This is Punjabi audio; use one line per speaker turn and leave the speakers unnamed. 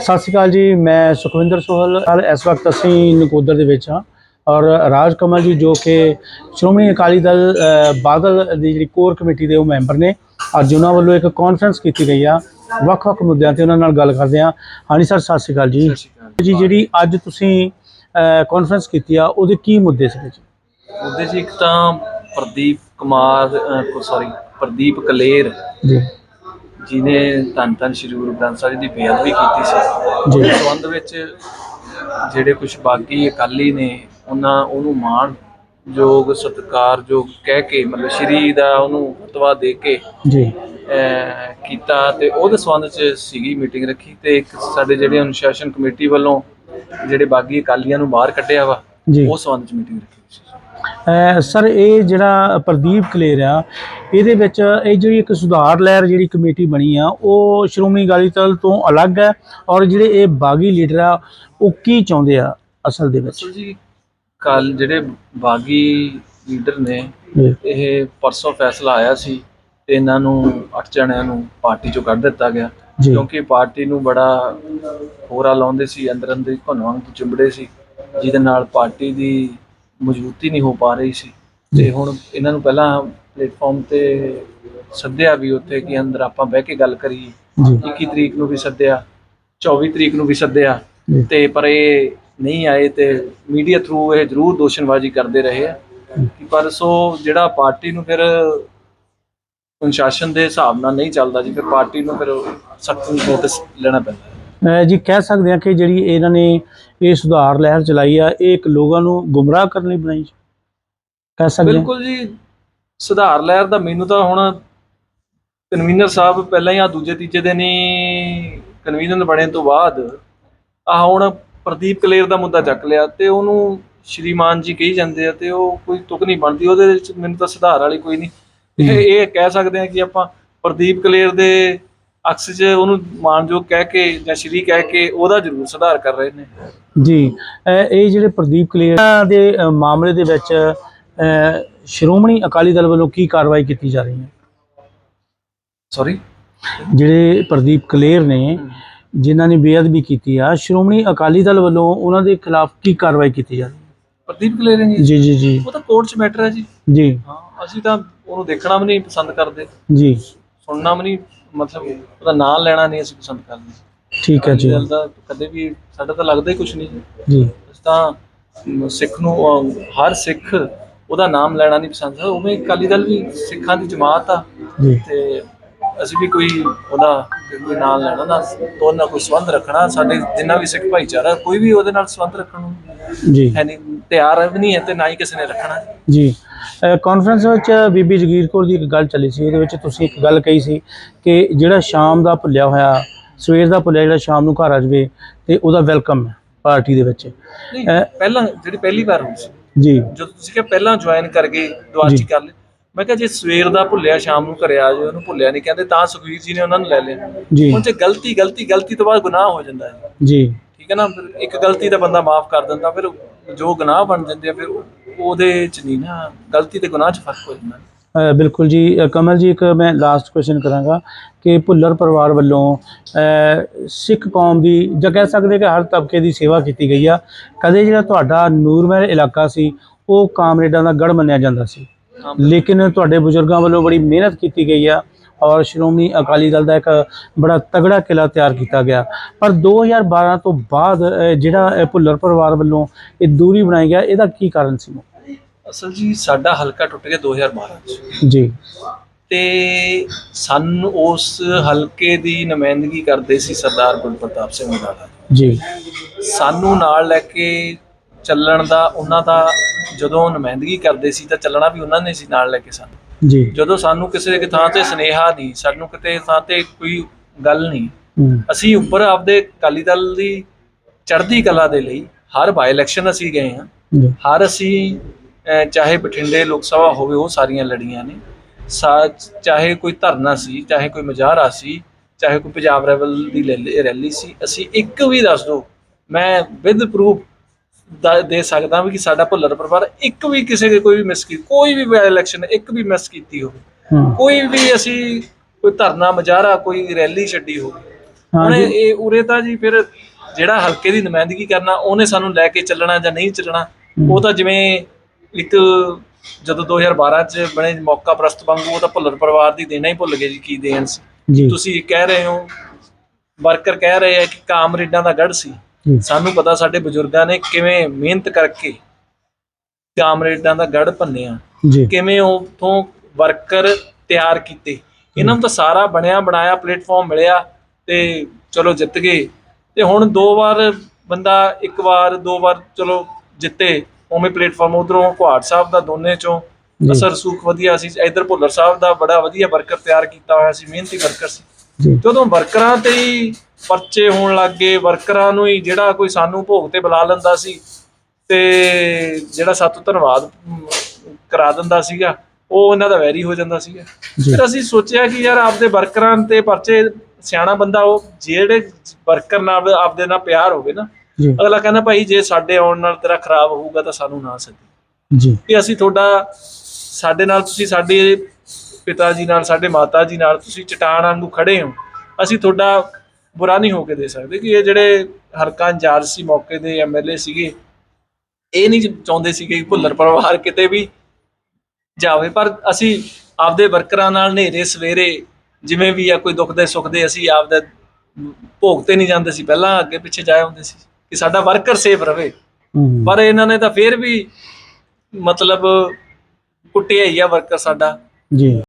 ਸਤਿ ਸ਼੍ਰੀ ਅਕਾਲ ਜੀ ਮੈਂ ਸੁਖਵਿੰਦਰ ਸੋਹਲ। ਹਾਲ ਇਸ ਵਕਤ ਅਸੀਂ ਨਕੋਦਰ ਦੇ ਵਿੱਚ ਹਾਂ ਔਰ ਰਾਜ ਕਮਲ ਜੀ ਜੋ ਕਿ ਸ਼੍ਰੋਮਣੀ ਅਕਾਲੀ ਦਲ ਬਾਦਲ ਦੀ ਜਿਹੜੀ ਕੋਰ ਕਮੇਟੀ ਦੇ ਉਹ ਮੈਂਬਰ ਨੇ। ਅੱਜ ਉਹਨਾਂ ਵੱਲੋਂ ਇੱਕ ਕਾਨਫਰੰਸ ਕੀਤੀ ਗਈ ਆ। ਵੱਖ-ਵੱਖ ਮੁੱਦਿਆਂ ਤੇ ਉਹਨਾਂ ਨਾਲ ਗੱਲ ਕਰਦੇ ਹਾਂ। ਹਾਂਜੀ ਸਰ ਸਤਿ ਸ਼੍ਰੀ ਅਕਾਲ ਜੀ। ਜੀ। ਜਿਹੜੀ ਅੱਜ ਤੁਸੀਂ ਕਾਨਫਰੰਸ ਕੀਤੀ ਆ ਉਹਦੇ ਕੀ ਮੁੱਦੇ ਸੀ ਜੀ
ਉਹਦੇ 'ਚ ਇੱਕ ਤਾਂ ਪ੍ਰਦੀਪ ਕੁਮਾਰ ਸੌਰੀ ਪ੍ਰਦੀਪ ਕਲੇਰ
ਜੀ।
ਜਿਨੇ ਧੰਨ ਧੰਨ ਸ਼੍ਰੀ ਗੁਰੂ ਗ੍ਰੰਥ ਸਾਹਿਬ ਜੀ ਦੀ ਬੇਅਦਬੀ ਕੀਤੀ ਸੀ
ਜੀ।
ਸੰਬੰਧ ਵਿੱਚ ਜਿਹੜੇ ਕੁਝ ਬਾਗੀ ਅਕਾਲੀ ਨੇ ਉਹਨਾਂ ਉਹਨੂੰ ਮਾਣ ਯੋਗ ਸਤਿਕਾਰਯੋਗ ਕਹਿ ਕੇ ਮਤਲਬ ਸ਼੍ਰੀ ਦਾ ਉਹਨੂੰ ਫਤਵਾ ਦੇ ਕੇ
ਜੀ
ਕੀਤਾ ਤੇ ਉਹਦੇ ਸੰਬੰਧ 'ਚ ਸੀਗੀ ਮੀਟਿੰਗ ਰੱਖੀ ਤੇ ਇੱਕ ਸਾਡੇ ਜਿਹੜੇ ਅਨੁਸ਼ਾਸਨ ਕਮੇਟੀ ਵੱਲੋਂ ਜਿਹੜੇ ਬਾਗੀ ਅਕਾਲੀਆਂ ਨੂੰ ਬਾਹਰ ਕੱਢਿਆ ਵਾ
ਜੀ।
ਉਸ ਸੰਬੰਧ 'ਚ ਮੀਟਿੰਗ ਰੱਖੀ ਸੀ।
ਸਰ ਇਹ ਜਿਹੜਾ ਪ੍ਰਦੀਪ ਕਲੇਰ ਆ ਇਹਦੇ ਵਿੱਚ ਇਹ ਜਿਹੜੀ ਇੱਕ ਸੁਧਾਰ ਲਹਿਰ ਜਿਹੜੀ ਕਮੇਟੀ ਬਣੀ ਆ ਉਹ ਸ਼੍ਰੋਮਣੀ ਅਕਾਲੀ ਦਲ ਤੋਂ ਅਲੱਗ ਹੈ ਔਰ ਜਿਹੜੇ ਇਹ ਬਾਗੀ ਲੀਡਰ ਆ ਉਹ ਕੀ ਚਾਹੁੰਦੇ ਆ ਅਸਲ ਦੇ ਵਿੱਚ?
ਜੀ ਕੱਲ ਜਿਹੜੇ ਬਾਗੀ ਲੀਡਰ ਨੇ
ਜੀ।
ਇਹ ਪਰਸੋਂ ਫੈਸਲਾ ਆਇਆ ਸੀ ਤੇ ਇਹਨਾਂ ਨੂੰ ਅੱਠ ਜਣਿਆਂ ਨੂੰ ਪਾਰਟੀ ਚੋਂ ਕੱਢ ਦਿੱਤਾ ਗਿਆ।
ਜੀ।
ਕਿਉਂਕਿ ਪਾਰਟੀ ਨੂੰ ਬੜਾ ਹੋਰਾ ਲਾਉਂਦੇ ਸੀ ਅੰਦਰ ਅੰਦਰ ਹੀ ਘੁਣ ਵਾਂਗ ਚਿੰਬੜੇ ਸੀ। ਜਿਹਦੇ ਨਾਲ ਪਾਰਟੀ ਦੀ ਮਜ਼ਬੂਤੀ ਨਹੀਂ ਹੋ ਪਾ ਰਹੀ ਸੀ। ਤੇ ਹੁਣ ਇਹਨਾਂ ਨੂੰ ਪਹਿਲਾਂ ਪਲੇਟਫਾਰਮ ਤੇ ਸੱਦਿਆ ਵੀ ਉੱਥੇ ਕਿ ਅੰਦਰ ਆਪਾਂ ਬਹਿ ਕੇ ਗੱਲ ਕਰੀਏ।
ਜੀ।
21 ਤਰੀਕ ਨੂੰ ਵੀ ਸੱਦਿਆ 24 ਤਰੀਕ ਨੂੰ ਵੀ ਸੱਦਿਆ। ਤੇ ਪਰ ਇਹ ਨਹੀਂ ਆਏ ਤੇ ਮੀਡੀਆ ਥਰੂ ਇਹ ਜ਼ਰੂਰ ਦੋਸ਼ਨਬਾਜ਼ੀ ਕਰਦੇ ਰਹੇ ਆ। ਕਿ ਪਰ ਸੋ ਜਿਹੜਾ ਪਾਰਟੀ ਨੂੰ ਫਿਰ ਅਨੁਸ਼ਾਸਨ ਦੇ ਹਿਸਾਬ ਨਾਲ ਨਹੀਂ ਚੱਲਦਾ ਜੀ ਫਿਰ ਪਾਰਟੀ ਨੂੰ ਫਿਰ ਸਖਤ ਨੋਟਿਸ ਲੈਣਾ ਪੈਂਦਾ।
ਜੀ ਕਹਿ ਸਕਦੇ ਆ ਕਿ ਜਿਹੜੀ ਇਹਨਾਂ ਨੇ ਇਹ ਸੁਧਾਰ ਲਹਿਰ ਚਲਾਈ ਆ ਇਹ ਇੱਕ ਲੋਕਾਂ ਨੂੰ ਗੁੰਮਰਾਹ ਕਰਨ ਲਈ ਬਣਾਈ। ਕਹਿ ਸਕਦੇ
ਬਿਲਕੁਲ ਜੀ ਸੁਧਾਰ ਲਹਿਰ ਦਾ ਮੈਨੂੰ ਤਾਂ ਹੁਣ ਕਨਵੀਨਰ ਸਾਹਿਬ ਪਹਿਲਾਂ ਹੀ ਆ ਦੂਜੇ ਤੀਜੇ ਦਿਨ ਹੀ ਕਨਵੀਨਰ ਬਣੇ ਤੋਂ ਬਾਅਦ ਆ ਹੁਣ ਪ੍ਰਦੀਪ ਕਲੇਰ ਦਾ ਮੁੱਦਾ ਚੱਕ ਲਿਆ ਤੇ ਉਹਨੂੰ ਸ਼੍ਰੀਮਾਨ ਜੀ ਕਹੀ ਜਾਂਦੇ ਆ ਤੇ ਉਹ ਕੋਈ ਤੁਕ ਨਹੀਂ ਬਣਦੀ ਉਹਦੇ ਵਿੱਚ ਮੈਨੂੰ ਤਾਂ ਸੁਧਾਰ ਵਾਲੀ ਕੋਈ ਨਹੀਂ। ਇਹ ਕਹਿ ਸਕਦੇ ਆ ਕਿ ਆਪਾਂ ਪ੍ਰਦੀਪ ਕਲੇਰ ਦੇ ਅਕਸ 'ਚ ਉਹਨੂੰ ਮਾਨਯੋਗ ਕਹਿ ਕੇ ਜਾਂ ਸ਼੍ਰੀ ਕਹਿ ਕੇ ਉਹਦਾ ਜ਼ਰੂਰ ਸੁਧਾਰ ਕਰ ਰਹੇ ਨੇ।
ਜੀ ਇਹ ਜਿਹੜੇ ਪ੍ਰਦੀਪ ਕਲੇਰ ਦੇ ਮਾਮਲੇ ਦੇ ਵਿੱਚ ਸ਼੍ਰੋਮਣੀ ਅਕਾਲੀ ਦਲ ਵੱਲੋਂ ਕੀ ਕਾਰਵਾਈ ਕੀਤੀ ਜਾ ਰਹੀ ਹੈ?
ਸੌਰੀ
ਜਿਹੜੇ ਪ੍ਰਦੀਪ ਕਲੇਰ ਨੇ ਜਿਨ੍ਹਾਂ ਨੇ ਬੇਅਦਬੀ ਕੀਤੀ ਆ ਸ਼੍ਰੋਮਣੀ ਅਕਾਲੀ ਦਲ ਵੱਲੋਂ ਉਹਨਾਂ ਦੇ ਖਿਲਾਫ ਕੀ ਕਾਰਵਾਈ ਕੀਤੀ ਜਾ ਰਹੀ
ਪ੍ਰਦੀਪ ਕਲੇਰ ਨੇ
ਹੈ ਜੀ ਜੀ ਜੀ।
ਉਹ ਤਾਂ ਕੋਰਟ 'ਚ ਮੈਟਰ ਹੈ ਜੀ।
ਜੀ।
ਹਾਂ ਅਸੀਂ ਤਾਂ ਉਹਨੂੰ ਦੇਖਣਾ ਵੀ ਨਹੀਂ ਪਸੰਦ ਕਰਦੇ।
ਜੀ।
ਸੁਣਨਾ ਵੀ ਨਹੀਂ ਮਤਲਬ ਉਹਦਾ ਨਾਂ ਲੈਣਾ ਨਹੀਂ ਅਸੀਂ ਪਸੰਦ ਕਰਦੇ।
ਠੀਕ ਹੈ ਜੀ।
ਅਕਾਲੀ ਦਲ ਦਾ ਕਦੇ ਵੀ ਸਾਡਾ ਤਾਂ ਲੱਗਦਾ ਹੀ ਕੁਝ ਨਹੀਂ ਜੀ।
ਜੀ।
ਅਸੀਂ ਤਾਂ ਸਿੱਖ ਨੂੰ ਹਰ ਸਿੱਖ ਉਹਦਾ ਨਾਮ ਲੈਣਾ ਨਹੀਂ ਪਸੰਦ। ਉਵੇਂ ਅਕਾਲੀ ਦਲ ਵੀ ਸਿੱਖਾਂ ਦੀ ਜਮਾਤ ਆ।
ਜੀ।
ਤੇ ਅਸੀਂ ਵੀ ਕੋਈ ਉਹਦਾ ਕੋਈ ਨਾਮ ਲੈਣਾ ਨਾ ਤੋਂ ਨਾਲ ਕੋਈ ਸੰਬੰਧ ਰੱਖਣਾ। ਸਾਡੇ ਜਿੰਨਾ ਵੀ ਸਿੱਖ ਭਾਈਚਾਰਾ ਕੋਈ ਵੀ ਉਹਦੇ ਨਾਲ ਸੰਬੰਧ ਰੱਖਣ ਨੂੰ
ਜੀ।
ਹੈ ਨਹੀਂ। ਤਿਆਰ ਵੀ ਨਹੀਂ ਹੈ ਤੇ ਨਾ ਹੀ ਕਿਸੇ ਨੇ ਰੱਖਣਾ।
ਜੀ। ਕਾਨਫਰੰਸ ਵਿੱਚ ਬੀਬੀ ਜਗੀਰ ਕੌਰ ਦੀ ਇੱਕ ਗੱਲ ਚੱਲੀ ਸੀ ਉਹਦੇ ਵਿੱਚ ਤੁਸੀਂ ਇੱਕ ਗੱਲ ਕਹੀ ਸੀ ਕਿ ਜਿਹੜਾ ਸ਼ਾਮ ਦਾ ਭੁੱਲਿਆ ਹੋਇਆ ਸਵੇਰ ਦਾ ਭੁੱਲਿਆ ਜਿਹੜਾ ਸ਼ਾਮ ਨੂੰ ਘਰ ਆ ਜਾਵੇ ਤੇ ਉਹਦਾ ਵੈਲਕਮ ਹੈ ਪਾਰਟੀ ਦੇ ਵਿੱਚ।
ਨਹੀਂ ਪਹਿਲਾਂ ਜਿਹੜੀ ਪਹਿਲੀ ਵਾਰ ਹੋਈ ਸੀ
ਜੀ।
ਜਦੋਂ ਤੁਸੀਂ ਕਿਹਾ ਪਹਿਲਾਂ ਜੁਆਇਨ ਕਰ ਗਏ ਦੁਆਚੀ
ਜੀ।
ਕਰ ਲਈ ਮੈਂ ਕਿਹਾ ਜੇ ਸਵੇਰ ਦਾ ਭੁੱਲਿਆ ਸ਼ਾਮ ਨੂੰ ਘਰੇ ਆ ਜਾਏ ਉਹਨੂੰ ਭੁੱਲਿਆ ਨਹੀਂ ਕਹਿੰਦੇ ਤਾਂ ਸੁਖਵੀਰ ਜੀ ਨੇ ਉਹਨਾਂ ਨੂੰ ਲੈ ਲਿਆ।
ਜੀ।
ਹੁਣ ਜੇ ਗਲਤੀ ਗਲਤੀ ਗਲਤੀ ਤੋਂ ਬਾਅਦ ਗੁਨਾਹ ਹੋ ਜਾਂਦਾ ਹੈ।
ਜੀ।
ਠੀਕ ਹੈ ਨਾ ਫਿਰ ਇੱਕ ਗਲਤੀ ਤਾਂ ਬੰਦਾ ਮਾਫ ਕਰ ਦਿੰਦਾ ਫਿਰ ਜੋ ਗੁਨਾਹ ਬਣ ਜਾਂਦੇ ਆ ਫਿਰ ਉਹ- ਉਹਦੇ ਚ ਨਹੀਂ ਨਾ ਗਲਤੀ ਤੇ ਗੁਨਾਹ ਚ ਫ਼ਰਕ ਹੋ ਜਾਂਦਾ।
ਬਿਲਕੁਲ ਜੀ। ਕਮਲ ਜੀ ਇੱਕ ਮੈਂ ਲਾਸਟ ਕੁਐਸਚਨ ਕਰਾਂਗਾ ਕਿ ਭੁੱਲਰ ਪਰਿਵਾਰ ਵੱਲੋਂ ਸਿੱਖ ਕੌਮ ਦੀ ਜਾਂ ਕਹਿ ਸਕਦੇ ਕਿ ਹਰ ਤਬਕੇ ਦੀ ਸੇਵਾ ਕੀਤੀ ਗਈ ਆ। ਕਦੇ ਜਿਹੜਾ ਤੁਹਾਡਾ ਨੂਰਮਹਿਲ ਇਲਾਕਾ ਸੀ ਉਹ ਕਾਮਰੇਡਾਂ ਦਾ ਗੜ ਮੰਨਿਆ ਜਾਂਦਾ ਸੀ। ਲੇਕਿਨ ਤੁਹਾਡੇ ਬਜ਼ੁਰਗਾਂ ਵੱਲੋਂ ਬੜੀ ਮਿਹਨਤ ਕੀਤੀ ਗਈ ਆ ਔਰ ਸ਼੍ਰੋਮਣੀ ਅਕਾਲੀ ਦਲ ਦਾ ਇੱਕ ਬੜਾ ਤਗੜਾ ਕਿਲਾ ਤਿਆਰ ਕੀਤਾ ਗਿਆ। ਪਰ 2012 ਤੋਂ ਬਾਅਦ ਜਿਹੜਾ ਭੁੱਲਰ ਪਰਿਵਾਰ ਵੱਲੋਂ ਇਹ ਦੂਰੀ ਬਣਾਈ ਗਿਆ ਇਹਦਾ ਕੀ ਕਾਰਨ ਸੀ?
ਅਸਲ ਜੀ ਸਾਡਾ ਹਲਕਾ ਟੁੱਟ ਗਿਆ 2012 ਚ।
ਜੀ।
ਤੇ ਸਾਨੂੰ ਉਸ ਹਲਕੇ ਦੀ ਨੁਮਾਇੰਦਗੀ ਕਰਦੇ ਸੀ ਸਰਦਾਰ ਗੁਰਪ੍ਰਤਾਪ ਸਿੰਘ ਮਦਾਲਾ
ਜੀ।
ਸਾਨੂੰ ਨਾਲ ਲੈ ਕੇ ਚੱਲਣ ਦਾ ਉਹਨਾਂ ਦਾ ਜਦੋਂ ਨੁਮਾਇੰਦਗੀ ਕਰਦੇ ਸੀ ਤਾਂ ਚੱਲਣਾ ਵੀ ਉਹਨਾਂ ਨੇ ਸੀ ਨਾਲ ਲੈ ਕੇ ਸਾਨੂੰ।
ਜੀ।
ਜਦੋਂ ਸਾਨੂੰ ਕਿਸੇ ਇੱਕ ਥਾਂ ਤੇ ਸਨੇਹਾ ਨਹੀਂ ਸਾਨੂੰ ਕਿਤੇ ਥਾਂ ਤੇ ਕੋਈ ਗੱਲ ਨਹੀਂ ਅਸੀਂ ਉੱਪਰ ਆਪਦੇ ਅਕਾਲੀ ਦਲ ਦੀ ਚੜ੍ਹਦੀ ਕਲਾ ਦੇ ਲਈ ਹਰ ਬਾਈ ਇਲੈਕਸ਼ਨ ਅਸੀਂ ਗਏ ਹਾਂ। ਹਰ ਅਸੀਂ ਚਾਹੇ ਬਠਿੰਡੇ ਲੋਕ ਸਭਾ ਹੋਵੇ ਉਹ ਸਾਰੀਆਂ ਲੜੀਆਂ ਨੇ। ਸਾ- ਚਾਹੇ ਕੋਈ ਧਰਨਾ ਸੀ ਚਾਹੇ ਕੋਈ ਮੁਜ਼ਾਹਰਾ ਸੀ ਚਾਹੇ ਕੋਈ ਪੰਜਾਬ ਰੈਵਲ ਦੀ ਰੈਲੀ- ਸੀ ਅਸੀਂ ਇੱਕ ਵੀ ਦੱਸ ਦਿਓ ਮੈਂ ਵਿਦ ਪ੍ਰੂਫ ਦੇ ਸਕਦਾ ਵੀ ਕਿ ਸਾਡਾ ਭੁੱਲਰ ਪਰਿਵਾਰ ਇੱਕ ਵੀ ਕਿਸੇ ਦੇ ਕੋਈ ਵੀ ਮਿਸ ਕੀਤੀ ਕੋਈ ਵੀ ਇਲੈਕਸ਼ਨ ਇੱਕ ਵੀ ਮਿਸ ਕੀਤੀ ਹੋਵੇ। ਕੋਈ ਵੀ ਅਸੀਂ ਕੋਈ ਧਰਨਾ ਮੁਜ਼ਾਹਰਾ ਕੋਈ ਰੈਲੀ ਛੱਡੀ ਹੋਵੇ। ਹੁਣ ਇਹ ਉਰੇ ਤਾਂ ਜੀ ਫਿਰ ਜਿਹੜਾ ਹਲਕੇ ਦੀ ਨੁਮਾਇੰਦਗੀ ਕਰਨਾ ਉਹਨੇ ਸਾਨੂੰ ਲੈ ਕੇ ਚੱਲਣਾ ਜਾਂ ਨਹੀਂ ਚੱਲਣਾ ਉਹ ਤਾਂ ਜਿਵੇਂ ਇੱਕ ਜਦੋਂ 2012 ਚ ਬਣੇ ਮੌਕਾ ਪ੍ਰਸਤ ਵਾਂਗੂ ਉਹ ਤਾਂ ਭੁੱਲਰ ਪਰਿਵਾਰ ਦੀ ਦੇਣਾ ਹੀ ਭੁੱਲ ਗਏ ਜੀ ਕੀ ਦੇਣ ਸੀ।
ਜੀ।
ਤੁਸੀਂ ਕਹਿ ਰਹੇ ਹੋ ਵਰਕਰ ਕਹਿ ਰਹੇ ਆ ਕਿ ਕਾਮਰੇਡਾਂ ਦਾ ਗੜ ਸੀ।
ਜੀ।
ਸਾਨੂੰ ਪਤਾ ਸਾਡੇ ਬਜ਼ੁਰਗਾਂ ਨੇ ਕਿਵੇਂ ਮਿਹਨਤ ਕਰਕੇ ਕਾਮਰੇਡਾਂ ਦਾ ਗੜ ਭੰਨਿਆ।
ਜੀ।
ਕਿਵੇਂ ਉਥੋਂ ਵਰਕਰ ਤਿਆਰ ਕੀਤੇ। ਇਹਨਾਂ ਨੂੰ ਤਾਂ ਸਾਰਾ ਬਣਿਆ ਬਣਾਇਆ ਪਲੇਟਫਾਰਮ ਮਿਲਿਆ ਤੇ ਚਲੋ ਜਿੱਤ ਗਏ। ਤੇ ਹੁਣ ਦੋ ਵਾਰ ਬੰਦਾ ਇੱਕ ਵਾਰ ਦੋ ਵਾਰ ਚਲੋ ਜਿੱਤੇ। ਉਵੇਂ ਪਲੇਟਫਾਰਮ ਉਧਰੋਂ ਕੁਹਾੜ ਸਾਹਿਬ ਦਾ ਦੋਨੇ ਚੋਂ। ਅਸਰ ਸੂਖ ਵਧੀਆ ਸੀ। ਇਧਰ ਭੁੱਲਰ ਸਾਹਿਬ ਦਾ ਬੜਾ ਵਧੀਆ ਵਰਕਰ ਤਿਆਰ ਕੀਤਾ ਹੋਇਆ ਸੀ ਮਿਹਨਤੀ ਵਰਕਰ ਸੀ। ਜਦੋਂ ਵਰਕਰਾਂ ਤੇ ਹੀ ਪਰਚੇ ਹੋਣ ਲੱਗ ਗਏ। ਵਰਕਰਾਂ ਨੂੰ ਹੀ ਜਿਹੜਾ ਕੋਈ ਸਾਨੂੰ ਭੋਗ ਤੇ ਬੁਲਾ ਲੈਂਦਾ ਸੀ ਤੇ ਜਿਹੜਾ ਸਾਤੋਂ ਧੰਨਵਾਦ ਕਰਾ ਦਿੰਦਾ ਸੀਗਾ ਉਹ ਇਹਨਾਂ ਦਾ ਵੈਰੀ ਹੋ ਜਾਂਦਾ ਸੀਗਾ। ਫਿਰ ਅਸੀਂ ਸੋਚਿਆ ਕਿ ਯਾਰ ਆਪਦੇ ਵਰਕਰਾਂ ਤੇ ਪਰਚੇ ਸਿਆਣਾ ਬੰਦਾ ਉਹ ਜਿਹੜੇ ਵਰਕਰ ਨਾਲ ਆਪਦੇ ਨਾਲ ਪਿਆਰ ਹੋਵੇ ਨਾ
ਜੀ।
ਅਗਲਾ ਕਹਿੰਦਾ ਭਾਈ ਜੇ ਸਾਡੇ ਆਉਣ ਨਾਲ ਤੇਰਾ ਖਰਾਬ ਹੋਊਗਾ ਤਾਂ ਸਾਨੂੰ ਨਾ ਸੱਦੀ
ਜੀ।
ਕਿ ਅਸੀਂ ਤੁਹਾਡਾ ਸਾਡੇ ਨਾਲ ਤੁਸੀਂ ਸਾਡੇ ਪਿਤਾ ਜੀ ਨਾਲ ਸਾਡੇ ਮਾਤਾ ਜੀ ਨਾਲ ਤੁਸੀਂ ਚਟਾਨ ਵਾਂਗੂ ਖੜੇ ਹੋ। ਅਸੀਂ ਤੁਹਾਡਾ ਬੁਰਾ ਨਹੀਂ ਹੋ ਕੇ ਦੇ ਸਕਦੇ ਕਿ ਇਹ ਜਿਹੜੇ ਹਲਕਾ ਇੰਚਾਰਜ ਸੀ ਮੌਕੇ ਦੇ ਐਮਐਲਏ ਸੀਗੇ ਇਹ ਨਹੀਂ ਚਾਹੁੰਦੇ ਸੀਗੇ ਕਿ ਭੁੱਲਰ ਪਰਿਵਾਰ ਕਿਤੇ ਵੀ ਜਾਵੇ। ਪਰ ਅਸੀਂ ਆਪਦੇ ਵਰਕਰਾਂ ਨਾਲ ਨੇਰੇ ਸਵੇਰੇ ਜਿਵੇਂ ਵੀ ਆ ਕੋਈ ਦੁੱਖ ਦੇ ਸੁੱਖ ਦੇ ਅਸੀਂ ਆਪਦਾ ਭੋਗ ਤੇ ਨਹੀਂ ਜਾਂਦੇ ਸੀ। ਪਹਿਲਾਂ ਅੱਗੇ ਪਿੱਛੇ ਜਾਏ ਹੁੰਦੇ ਸੀ। ਕਿ ਸਾਡਾ ਵਰਕਰ ਸੇਫ ਰਵੇ।
ਹੂੰ।
ਪਰ ਇਹਨਾਂ ਨੇ ਤਾਂ ਫੇਰ ਵੀ ਮਤਲਬ ਕੁੱਟਿਆ ਹੀ ਆ ਵਰਕਰ ਸਾਡਾ।
ਜੀ।